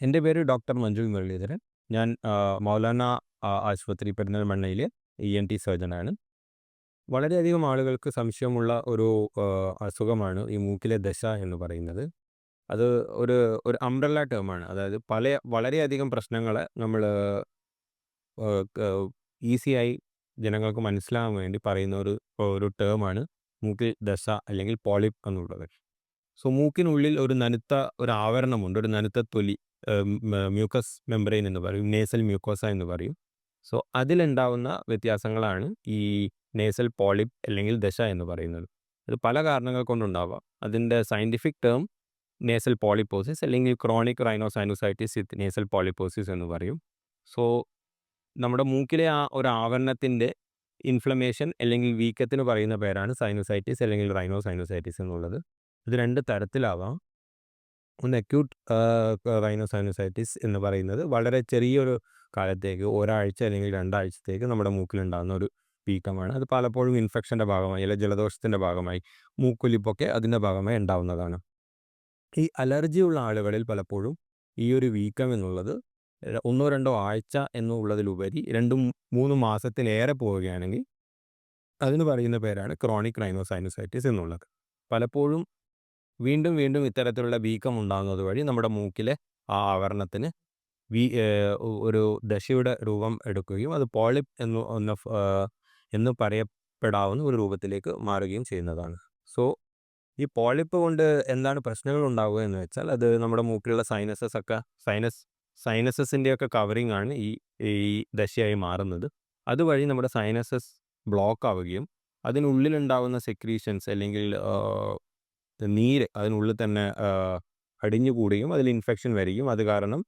എന്റെ പേര് ഡോക്ടർ മഞ്ജു മുരളീധരൻ. ഞാൻ മൗലാന ആശുപത്രി പെരുന്നൽമണ്ണയിലെ ഇ എൻ ടി സർജനാണ്. വളരെയധികം ആളുകൾക്ക് സംശയമുള്ള ഒരു അസുഖമാണ് ഈ മൂക്കിലെ ദശ എന്ന് പറയുന്നത്. അത് ഒരു ഒരു അംബ്രല്ല ടേമാണ്. അതായത് പല വളരെയധികം പ്രശ്നങ്ങളെ നമ്മൾ ഈസിയായി ജനങ്ങൾക്ക് മനസ്സിലാകാൻ വേണ്ടി പറയുന്ന ഒരു ഒരു ടേമാണ് മൂക്കിൽ ദശ അല്ലെങ്കിൽ പോളിപ്പ് എന്നുള്ളത്. സോ മൂക്കിനുള്ളിൽ ഒരു നനുത്ത ഒരു ആവരണമുണ്ട്. ഒരു നനുത്ത തൊലി മ്യൂക്കസ് മെംബ്രെയിൻ എന്ന് പറയും. നേസൽ മ്യൂക്കോസ എന്ന് പറയും. സോ അതിലുണ്ടാവുന്ന വ്യത്യാസങ്ങളാണ് ഈ നേസൽ പോളിപ്പ് അല്ലെങ്കിൽ ദശ എന്ന് പറയുന്നത്. അത് പല കാരണങ്ങൾ കൊണ്ടുണ്ടാവാം. അതിന്റെ സയന്റിഫിക് ടേം നേസൽ പോളിപ്പോസിസ് അല്ലെങ്കിൽ ക്രോണിക് റൈനോസൈനോസൈറ്റിസ് വിത്ത് നേസൽ പോളിപ്പോസിസ് എന്ന് പറയും. സോ നമ്മുടെ മൂക്കിലെ ആ ഒരു ആവരണത്തിന്റെ ഇൻഫ്ലമേഷൻ അല്ലെങ്കിൽ വീക്കത്തിന് പറയുന്ന പേരാണ് സൈനോസൈറ്റിസ് അല്ലെങ്കിൽ റൈനോസൈനോസൈറ്റിസ് എന്നുള്ളത്. ഇത് രണ്ട് തരത്തിലാവാം. ഒന്ന് അക്യൂട്ട് റൈനോസൈനോസൈറ്റിസ് എന്ന് പറയുന്നത് വളരെ ചെറിയൊരു കാലത്തേക്ക് ഒരാഴ്ച അല്ലെങ്കിൽ 2 ആഴ്ചത്തേക്ക് നമ്മുടെ മൂക്കിലുണ്ടാകുന്ന ഒരു വീക്കമാണ്. അത് പലപ്പോഴും ഇൻഫെക്ഷന്റെ ഭാഗമായി അല്ലെങ്കിൽ ജലദോഷത്തിന്റെ ഭാഗമായി മൂക്കൊലിപ്പൊക്കെ അതിന്റെ ഭാഗമായി ഉണ്ടാവുന്നതാണ്. ഈ അലർജി ഉള്ള ആളുകളിൽ പലപ്പോഴും ഈ ഒരു വീക്കം എന്നുള്ളത് ഒന്നോ രണ്ടോ ആഴ്ച എന്നുള്ളതിലുപരി 2, 3 മാസത്തിലേറെ പോവുകയാണെങ്കിൽ അതിന് പറയുന്ന പേരാണ് ക്രോണിക് റൈനോസൈനോസൈറ്റിസ് എന്നുള്ളത്. പലപ്പോഴും വീണ്ടും വീണ്ടും ഇത്തരത്തിലുള്ള വീക്കം ഉണ്ടാകുന്നത് വഴി നമ്മുടെ മൂക്കിലെ ആ ആവരണത്തിന് വി ഒരു ദശയുടെ രൂപം എടുക്കുകയും അത് പോളിപ്പ് എന്ന് ഒന്ന് എന്ന് പറയപ്പെടാവുന്ന ഒരു രൂപത്തിലേക്ക് മാറുകയും ചെയ്യുന്നതാണ്. സോ ഈ പോളിപ്പ് കൊണ്ട് എന്താണ് പ്രശ്നങ്ങൾ ഉണ്ടാവുക എന്ന് വെച്ചാൽ അത് നമ്മുടെ മൂക്കിലുള്ള സൈനസസ് ഒക്കെ സൈനസ് സൈനസസിന്റെയൊക്കെ കവറിംഗ് ആണ് ഈ ഈ ദശയായി മാറുന്നത്. അതുവഴി നമ്മുടെ സൈനസസ് ബ്ലോക്ക് ആവുകയും അതിനുള്ളിലുണ്ടാവുന്ന സെക്രീഷൻസ് അല്ലെങ്കിൽ നീര് അതിനുള്ളിൽ തന്നെ അടിഞ്ഞു കൂടുകയും അതിൽ ഇൻഫെക്ഷൻ വരികയും അത് കാരണം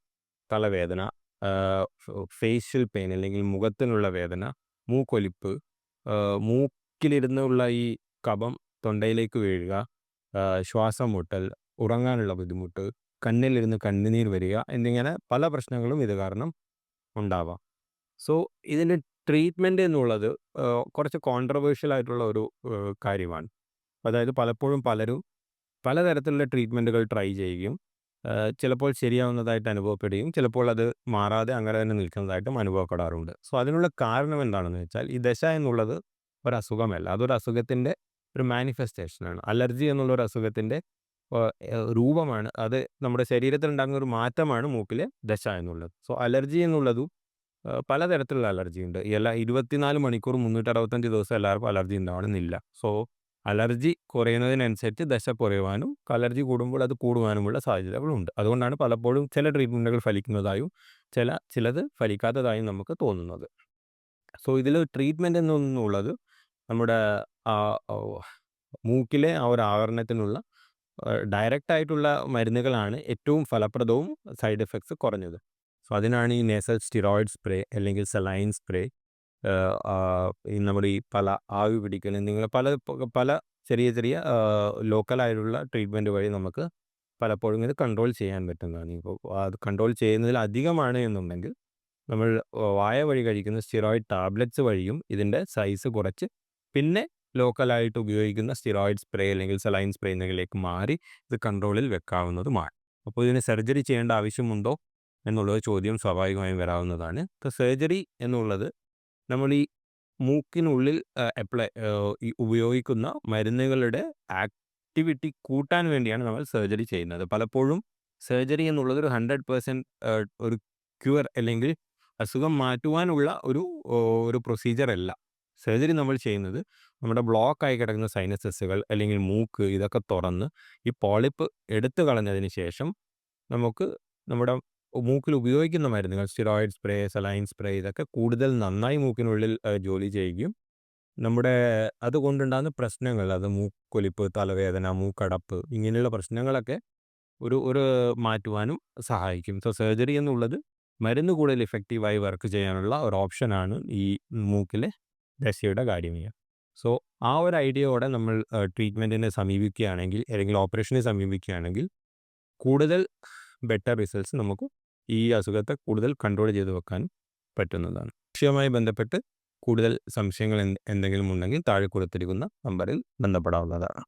തലവേദന, ഫേഷ്യൽ പെയിൻ അല്ലെങ്കിൽ മുഖത്തിനുള്ള വേദന, മൂക്കൊലിപ്പ്, മൂക്കിലിരുന്നുള്ള ഈ കഫം തൊണ്ടയിലേക്ക് വീഴുക, ശ്വാസം മുട്ടൽ, ഉറങ്ങാനുള്ള ബുദ്ധിമുട്ട്, കണ്ണിലിരുന്ന് കണ്ണുനീർ വരിക എന്നിങ്ങനെ പല പ്രശ്നങ്ങളും ഇത് കാരണം ഉണ്ടാവാം. സോ ഇതിന്റെ ട്രീറ്റ്മെന്റ് എന്നുള്ളത് കുറച്ച് കോൺട്രവേഴ്ഷ്യൽ ആയിട്ടുള്ള ഒരു കാര്യമാണ്. അതായത് പലപ്പോഴും പലരും പലതരത്തിലുള്ള ട്രീറ്റ്മെന്റുകൾ ട്രൈ ചെയ്യുകയും ചിലപ്പോൾ ശരിയാവുന്നതായിട്ട് അനുഭവപ്പെടുകയും ചിലപ്പോൾ അത് മാറാതെ അങ്ങനെ തന്നെ നിൽക്കുന്നതായിട്ടും അനുഭവപ്പെടാറുണ്ട്. സോ അതിനുള്ള കാരണം എന്താണെന്ന് വെച്ചാൽ ഈ ദശ എന്നുള്ളത് ഒരു അസുഖമല്ല. അതൊരു അസുഖത്തിന്റെ ഒരു മാനിഫെസ്റ്റേഷനാണ്. അലർജി എന്നുള്ള ഒരു അസുഖത്തിന്റെ രൂപമാണ്. അത് നമ്മുടെ ശരീരത്തിൽ ഉണ്ടാകുന്ന ഒരു മാറ്റമാണ് മൂക്കിലെ ദശ എന്നുള്ളത്. സോ അലർജി എന്നുള്ളതും പലതരത്തിലുള്ള അലർജി ഉണ്ട്. എല്ലാ 24 മണിക്കൂർ 365 ദിവസം എല്ലാവർക്കും അലർജി ഉണ്ടാവണമെന്നില്ല. സോ അലർജി കുറയുന്നതിനനുസരിച്ച് ദശ കുറയുവാനും അലർജി കൂടുമ്പോൾ അത് കൂടുവാനുമുള്ള സാധ്യതകളുണ്ട്. അതുകൊണ്ടാണ് പലപ്പോഴും ചില ട്രീറ്റ്മെന്റുകൾ ഫലിക്കുന്നതായും ചില ചിലത് ഫലിക്കാത്തതായും നമുക്ക് തോന്നുന്നത്. സോ ഇതിൽ ട്രീറ്റ്മെന്റ് എന്നുള്ളത് നമ്മുടെ മൂക്കിലെ ആ ഒരു ആവരണത്തിനുള്ള ഡയറക്റ്റ് ആയിട്ടുള്ള മരുന്നുകളാണ് ഏറ്റവും ഫലപ്രദവും സൈഡ് എഫക്ട്സ് കുറഞ്ഞത്. സോ അതിനാണ് ഈ നേസൽ സ്റ്റിറോയിഡ് സ്പ്രേ അല്ലെങ്കിൽ സലൈൻ സ്പ്രേ നമ്മുടെ ഈ പല ആവി പിടിക്കൽ എന്നിങ്ങനെ പല പല ചെറിയ ചെറിയ ലോക്കലായിട്ടുള്ള ട്രീറ്റ്മെന്റ് വഴി നമുക്ക് പലപ്പോഴും ഇത് കൺട്രോൾ ചെയ്യാൻ പറ്റുന്നതാണ്. ഇപ്പോൾ അത് കൺട്രോൾ ചെയ്യുന്നതിൽ അധികമാണ് എന്നുണ്ടെങ്കിൽ നമ്മൾ വായ വഴി കഴിക്കുന്ന സ്റ്റിറോയിഡ് ടാബ്ലറ്റ്സ് വഴിയും ഇതിന്റെ സൈസ് കുറച്ച് പിന്നെ ലോക്കലായിട്ട് ഉപയോഗിക്കുന്ന സ്റ്റിറോയിഡ് സ്പ്രേ അല്ലെങ്കിൽ സലൈൻ സ്പ്രേ എന്നിവയിലേക്ക് മാറി ഇത് കൺട്രോളിൽ വെക്കാവുന്നതുമാണ്. അപ്പോൾ ഇതിന് സർജറി ചെയ്യേണ്ട ആവശ്യമുണ്ടോ എന്നുള്ളത് ചോദ്യം സ്വാഭാവികമായും വരാവുന്നതാണ്. സർജറി എന്നുള്ളത് നമ്മൾ ഈ മൂക്കിനുള്ളിൽ അപ്ലൈ ഈ ഉപയോഗിക്കുന്ന മരുന്നുകളുടെ ആക്ടിവിറ്റി കൂട്ടാൻ വേണ്ടിയാണ് നമ്മൾ സർജറി ചെയ്യുന്നത്. പലപ്പോഴും സർജറി എന്നുള്ളത് ഒരു ഹൺഡ്രഡ് പേഴ്സന്റ് ഒരു ക്യൂർ അല്ലെങ്കിൽ അസുഖം മാറ്റുവാനുള്ള ഒരു ഒരു പ്രൊസീജിയർ അല്ല. സർജറി നമ്മൾ ചെയ്യുന്നത് നമ്മുടെ ബ്ലോക്കായി കിടക്കുന്ന സൈനസസുകൾ അല്ലെങ്കിൽ മൂക്ക് ഇതൊക്കെ തുറന്ന് ഈ പോളിപ്പ് എടുത്തു കളഞ്ഞതിന് ശേഷം നമുക്ക് നമ്മുടെ മൂക്കിൽ ഉപയോഗിക്കുന്ന മരുന്നുകൾ സ്റ്റിറോയിഡ് സ്പ്രേ, സലൈൻ സ്പ്രേ ഇതൊക്കെ കൂടുതൽ നന്നായി മൂക്കിനുള്ളിൽ ജോലി ചെയ്യുകയും നമ്മുടെ അതുകൊണ്ടുണ്ടാകുന്ന പ്രശ്നങ്ങൾ അത് മൂക്കൊലിപ്പ്, തലവേദന, മൂക്കടപ്പ് ഇങ്ങനെയുള്ള പ്രശ്നങ്ങളൊക്കെ ഒരു ഒരു മാറ്റുവാനും സഹായിക്കും. സോ സർജറി എന്നുള്ളത് മരുന്ന് കൂടുതൽ ഇഫക്റ്റീവായി വർക്ക് ചെയ്യാനുള്ള ഒരു ഓപ്ഷനാണ് ഈ മൂക്കിലെ ദശയുടെ കാര്യമേ. സോ ആ ഒരു ഐഡിയയോടെ നമ്മൾ ട്രീറ്റ്മെന്റിനെ സമീപിക്കുകയാണെങ്കിൽ അല്ലെങ്കിൽ ഓപ്പറേഷനെ സമീപിക്കുകയാണെങ്കിൽ കൂടുതൽ ബെറ്റർ റിസൾട്ട്സ് നമുക്ക് ഈ അസുഖത്തെ കൂടുതൽ കൺട്രോൾ ചെയ്ത് വെക്കാൻ പറ്റുന്നതാണ്. വിഷയവുമായി ബന്ധപ്പെട്ട് കൂടുതൽ സംശയങ്ങൾ എന്തെങ്കിലും ഉണ്ടെങ്കിൽ താഴെ കൊടുത്തിരിക്കുന്ന നമ്പറിൽ ബന്ധപ്പെടാവുന്നതാണ്.